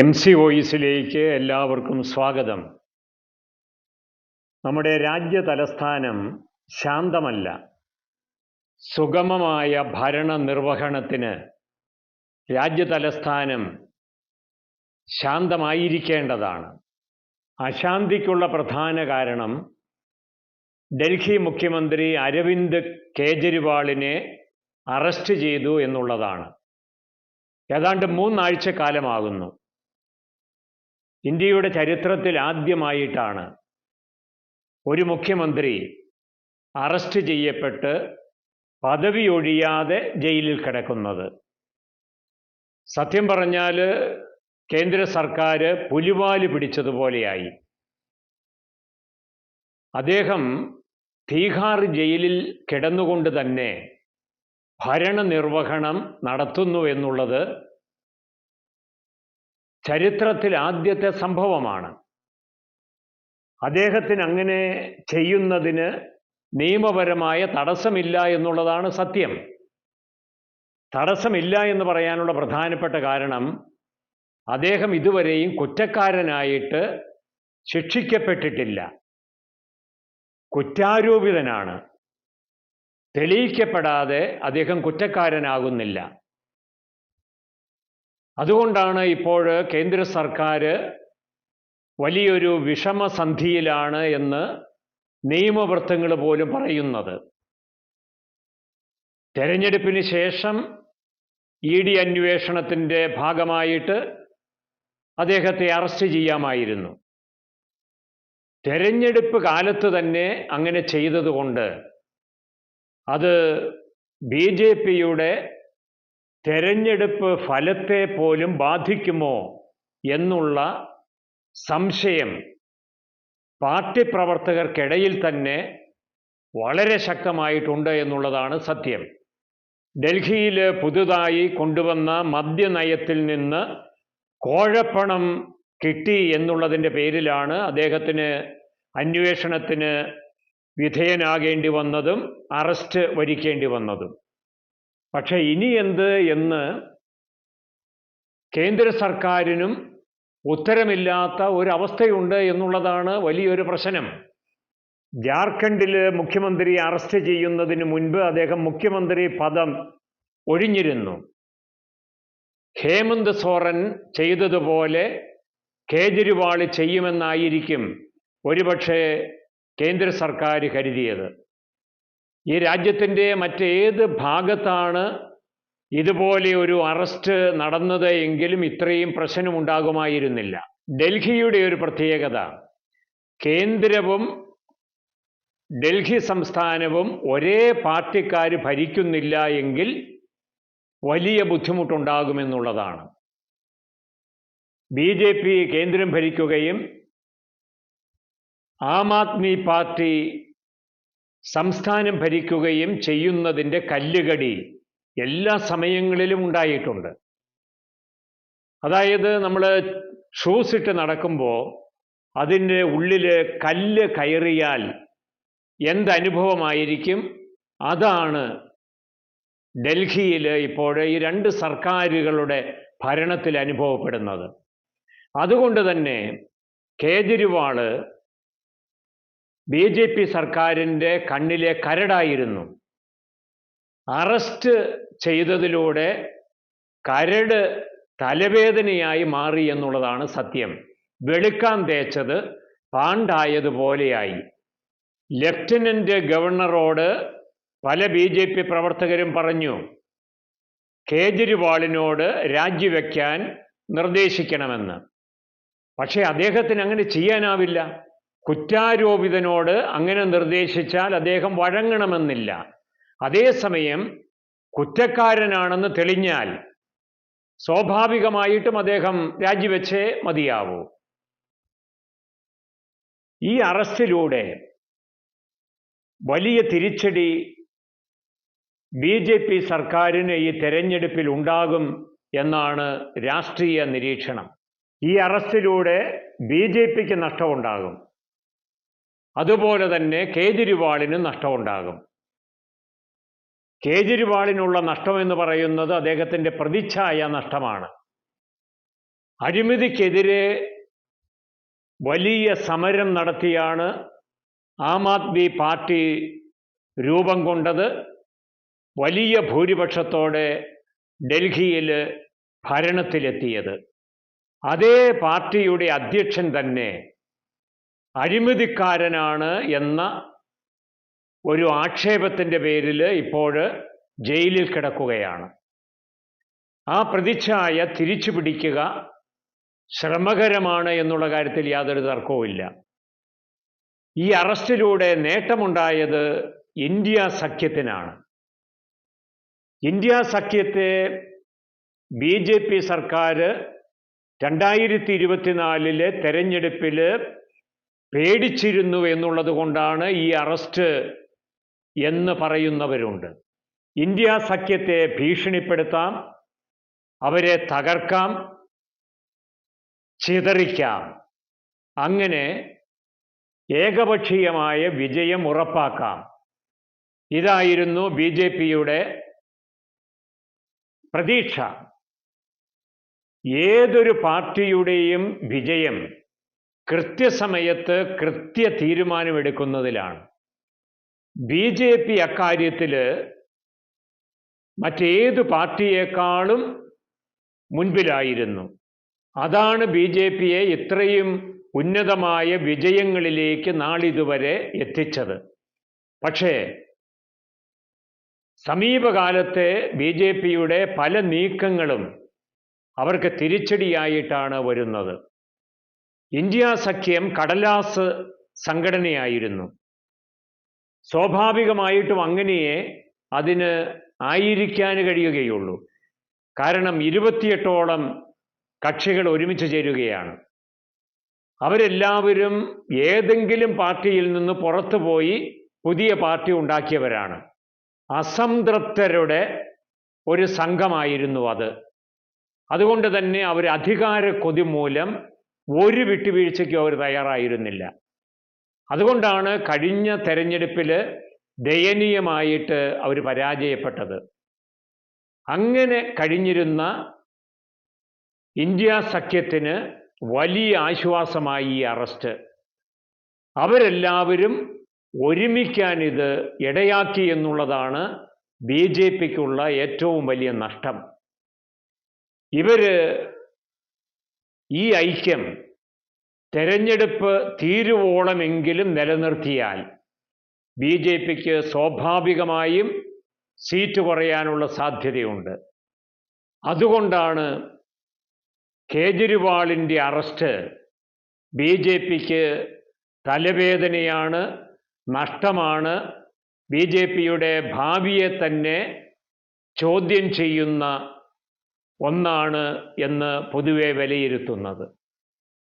M C വോയിസിലേക്ക് എല്ലാവർക്കും സ്വാഗതം. നമ്മുടെ രാജ്യ തലസ്ഥാനം ശാന്തമല്ല. സുഗമമായ ഭരണ നിർവഹണത്തിന് രാജ്യ തലസ്ഥാനം ശാന്തമായിരിക്കേണ്ടതാണ്. അശാന്തിക്കുള്ള പ്രധാന കാരണം ഡൽഹി മുഖ്യമന്ത്രി അരവിന്ദ് കേജ്രിവാളിനെ അറസ്റ്റ് ചെയ്തു എന്നുള്ളതാണ്. ഏതാണ്ട് മൂന്നാഴ്ച കാലമാകുന്നു. ഇന്ത്യയുടെ ചരിത്രത്തിൽ ആദ്യമായിട്ടാണ് ഒരു മുഖ്യമന്ത്രി അറസ്റ്റ് ചെയ്യപ്പെട്ട് പദവി ഒഴിയാതെ ജയിലിൽ കിടക്കുന്നത്. സത്യം പറഞ്ഞാൽ കേന്ദ്ര സർക്കാർ പുലിവാൽ പിടിച്ചതുപോലെയായി. അദ്ദേഹം തീഹാർ ജയിലിൽ കിടന്നുകൊണ്ട് തന്നെ ഭരണനിർവഹണം നടത്തുന്നു എന്നുള്ളത് ചരിത്രത്തിൽ ആദ്യത്തെ സംഭവമാണ്. അദ്ദേഹത്തിന് അങ്ങനെ ചെയ്യുന്നതിന് നിയമപരമായ തടസ്സമില്ല എന്നുള്ളതാണ് സത്യം. തടസ്സമില്ല എന്ന് പറയാനുള്ള പ്രധാനപ്പെട്ട കാരണം അദ്ദേഹം ഇതുവരെയും കുറ്റക്കാരനായിട്ട് ശിക്ഷിക്കപ്പെട്ടിട്ടില്ല. കുറ്റാരോപിതനാണ്. തെളിയിക്കപ്പെടാതെ അദ്ദേഹം കുറ്റക്കാരനാകുന്നില്ല. അതുകൊണ്ടാണ് ഇപ്പോൾ കേന്ദ്ര സർക്കാർ വലിയൊരു വിഷമസന്ധിയിലാണ് എന്ന് നിയമവൃത്തങ്ങൾ പോലും പറയുന്നത്. തെരഞ്ഞെടുപ്പിന് ശേഷം ഇ ഡി അന്വേഷണത്തിന്റെ ഭാഗമായിട്ട് അദ്ദേഹത്തെ അറസ്റ്റ് ചെയ്യാമായിരുന്നു. തെരഞ്ഞെടുപ്പ് കാലത്ത് തന്നെ അങ്ങനെ ചെയ്തതുകൊണ്ട് അത് ബി ജെ പിയുടെ തെരഞ്ഞെടുപ്പ് ഫലത്തെ പോലും ബാധിക്കുമോ എന്നുള്ള സംശയം പാർട്ടി പ്രവർത്തകർക്കിടയിൽ തന്നെ വളരെ ശക്തമായിട്ടുണ്ട് എന്നുള്ളതാണ് സത്യം. ഡൽഹിയിൽ പുതുതായി കൊണ്ടുവന്ന മദ്യനയത്തിൽ നിന്ന് കോഴപ്പണം കിട്ടി എന്നുള്ളതിന്റെ പേരിലാണ് അദ്ദേഹത്തിന് അന്വേഷണത്തിന് വിധേയനാകേണ്ടി വന്നതും അറസ്റ്റ് വരിക്കേണ്ടി വന്നതും. പക്ഷെ ഇനി എന്ത് എന്ന് കേന്ദ്ര സർക്കാരിനും ഉത്തരമില്ലാത്ത ഒരവസ്ഥയുണ്ട് എന്നുള്ളതാണ് വലിയൊരു പ്രശ്നം. ജാർഖണ്ഡിൽ മുഖ്യമന്ത്രി അറസ്റ്റ് ചെയ്യുന്നതിന് മുൻപ് അദ്ദേഹം മുഖ്യമന്ത്രി പദം ഒഴിഞ്ഞിരുന്നു. ഹേമന്ത് സോറൻ ചെയ്തതുപോലെ കേജ്രിവാൾ ചെയ്യുമെന്നായിരിക്കും ഒരുപക്ഷെ കേന്ദ്ര സർക്കാർ കരുതിയത്. ഈ രാജ്യത്തിന്റെ മറ്റേത് ഭാഗത്താണ് ഇതുപോലെ ഒരു അറസ്റ്റ് നടന്നത് എങ്കിലും ഇത്രയും പ്രശ്നമുണ്ടാകുമായിരുന്നില്ല. ഡൽഹിയുടെ ഒരു പ്രത്യേകത കേന്ദ്രവും ഡൽഹി സംസ്ഥാനവും ഒരേ പാർട്ടിക്കാർ ഭരിക്കുന്നില്ല എങ്കിൽ വലിയ ബുദ്ധിമുട്ടുണ്ടാകുമെന്നുള്ളതാണ്. ബി ജെ പി കേന്ദ്രം ഭരിക്കുകയും ആം ആദ്മി പാർട്ടി സംസ്ഥാനം ഭരിക്കുകയും ചെയ്യുന്നതിന്റെ കല്ലുകടി എല്ലാ സമയങ്ങളിലും ഉണ്ടായിട്ടുണ്ട്. അതായത് നമ്മൾ ഷൂസ് ഇട്ട് നടക്കുമ്പോൾ അതിന്റെ ഉള്ളിൽ കല്ല് കയറിയാൽ എന്തനുഭവമായിരിക്കും? അതാണ് ഡൽഹിയിൽ ഇപ്പോൾ ഈ രണ്ട് സർക്കാരുകളുടെ ഭരണത്തിൽ അനുഭവപ്പെടുന്നത്. അതുകൊണ്ട് തന്നെ കേജ്രിവാൾ ബി ജെ പി സർക്കാരിന്റെ കണ്ണിലെ കരടായിരുന്നു. അറസ്റ്റ് ചെയ്തതിലൂടെ കരട് തലവേദനയായി മാറി എന്നുള്ളതാണ് സത്യം. വെളുക്കാൻ തേച്ചത് പാണ്ടായതുപോലെയായി. ലഫ്റ്റനന്റ് ഗവർണറോട് പല ബി ജെ പി പ്രവർത്തകരും പറഞ്ഞു കേജ്രിവാളിനോട് രാജിവെക്കാൻ നിർദ്ദേശിക്കണമെന്ന്. പക്ഷേ അദ്ദേഹത്തിന് അങ്ങനെ ചെയ്യാനാവില്ല. കുറ്റാരോപിതനോട് അങ്ങനെ നിർദ്ദേശിച്ചാൽ അദ്ദേഹം വഴങ്ങണമെന്നില്ല. അതേസമയം കുറ്റക്കാരനാണെന്ന് തെളിഞ്ഞാൽ സ്വാഭാവികമായിട്ടും അദ്ദേഹം രാജിവെച്ചേ മതിയാവൂ. ഈ അറസ്റ്റിലൂടെ വലിയ തിരിച്ചടി ബി ജെ പി സർക്കാരിന് ഈ തെരഞ്ഞെടുപ്പിൽ ഉണ്ടാകും എന്നാണ് രാഷ്ട്രീയ നിരീക്ഷണം. ഈ അറസ്റ്റിലൂടെ ബി ജെ പിക്ക് നഷ്ടമുണ്ടാകും. അതുപോലെ തന്നെ കേജ്രിവാളിന് നഷ്ടമുണ്ടാകും. നഷ്ടം എന്ന് പറയുന്നത് അദ്ദേഹത്തിന്റെ പ്രതിച്ഛായ നഷ്ടമാണ്. അഴിമതിക്കെതിരെ വലിയ സമരം നടത്തിയാണ് ആം ആദ്മി പാർട്ടി രൂപം കൊണ്ടത്. വലിയ ഭൂരിപക്ഷത്തോടെ ഡൽഹിയിൽ ഭരണത്തിലെത്തിയത്. അതേ പാർട്ടിയുടെ അധ്യക്ഷൻ തന്നെ അഴിമതിക്കാരനാണ് എന്ന ഒരു ആക്ഷേപത്തിന്റെ പേരിൽ ഇപ്പോൾ ജയിലിൽ കിടക്കുകയാണ്. ആ പ്രതിച്ഛായ തിരിച്ചു പിടിക്കുക ശ്രമകരമാണ് എന്നുള്ള കാര്യത്തിൽ യാതൊരു തർക്കവുമില്ല. ഈ അറസ്റ്റിലൂടെ നേട്ടമുണ്ടായത് ഇന്ത്യ സഖ്യത്തിനാണ്. ഇന്ത്യ സഖ്യത്തെ ബി ജെ പി സർക്കാർ രണ്ടായിരത്തി ഇരുപത്തിനാലിലെ തെരഞ്ഞെടുപ്പിൽ പേടിച്ചിരുന്നു എന്നുള്ളത് കൊണ്ടാണ് ഈ അറസ്റ്റ് എന്ന് പറയുന്നവരുണ്ട്. ഇന്ത്യ സഖ്യത്തെ ഭീഷണിപ്പെടുത്താം അവരെ തകർക്കാം ചിതറിക്കാം. അങ്ങനെ ഏകപക്ഷീയമായ വിജയം ഉറപ്പാക്കാം. ഇതായിരുന്നു ബി ജെ പിയുടെ പ്രതീക്ഷ. ഏതൊരു പാർട്ടിയുടെയും വിജയം കൃത്യസമയത്ത് കൃത്യ തീരുമാനമെടുക്കുന്നതിലാണ് ബി ജെ പി അക്കാര്യത്തിൽ മറ്റേത് പാർട്ടിയേക്കാളും മുൻപിലായിരുന്നു. അതാണ് ബി ജെ പിയെ ഇത്രയും ഉന്നതമായ വിജയങ്ങളിലേക്ക് നാളിതുവരെ എത്തിച്ചത്. പക്ഷേ സമീപകാലത്തെ ബി ജെ പിയുടെ പല നീക്കങ്ങളും അവർക്ക് തിരിച്ചടിയായിട്ടാണ് വരുന്നത്. ഇന്ത്യ സഖ്യം കടലാസ് സംഘടനയായിരുന്നു. സ്വാഭാവികമായിട്ടും അങ്ങനെയേ അതിന് ആയിരിക്കാൻ കഴിയുകയുള്ളൂ. കാരണം ഇരുപത്തിയെട്ടോളം കക്ഷികൾ ഒരുമിച്ച് ചേരുകയാണ്. അവരെല്ലാവരും ഏതെങ്കിലും പാർട്ടിയിൽ നിന്ന് പുറത്തുപോയി പുതിയ പാർട്ടി ഉണ്ടാക്കിയവരാണ്. അസംതൃപ്തരുടെ ഒരു സംഘമായിരുന്നു അത്. അതുകൊണ്ട് തന്നെ അവർ അധികാര കൊതി മൂലം ഒരു വിട്ടുവീഴ്ചയ്ക്കും അവർ തയ്യാറായിരുന്നില്ല. അതുകൊണ്ടാണ് കഴിഞ്ഞ തെരഞ്ഞെടുപ്പിൽ ദയനീയമായിട്ട് അവർ പരാജയപ്പെട്ടത്. അങ്ങനെ കഴിഞ്ഞിരുന്ന ഇന്ത്യ സഖ്യത്തിന് വലിയ ആശ്വാസമായി ഈ അറസ്റ്റ്. അവരെല്ലാവരും ഒരുമിക്കാൻ ഇത് ഇടയാക്കി എന്നുള്ളതാണ് ബി ജെ പിക്കുള്ള ഏറ്റവും വലിയ നഷ്ടം. ഇവർ ഈ ഐക്യം തെരഞ്ഞെടുപ്പ് തീരുവോളമെങ്കിലും നിലനിർത്തിയാൽ ബി ജെ പിക്ക് സ്വാഭാവികമായും സീറ്റ് കുറയാനുള്ള സാധ്യതയുണ്ട്. അതുകൊണ്ടാണ് കേജ്രിവാളിന്റെ അറസ്റ്റ് ബി ജെ പിക്ക് തലവേദനയാണ് നഷ്ടമാണ്. ബി ജെ പിയുടെ ഭാവിയെ തന്നെ ചോദ്യം ചെയ്യുന്ന ഒന്നാണ് എന്ന് പൊതുവെ വിലയിരുത്തുന്നത്.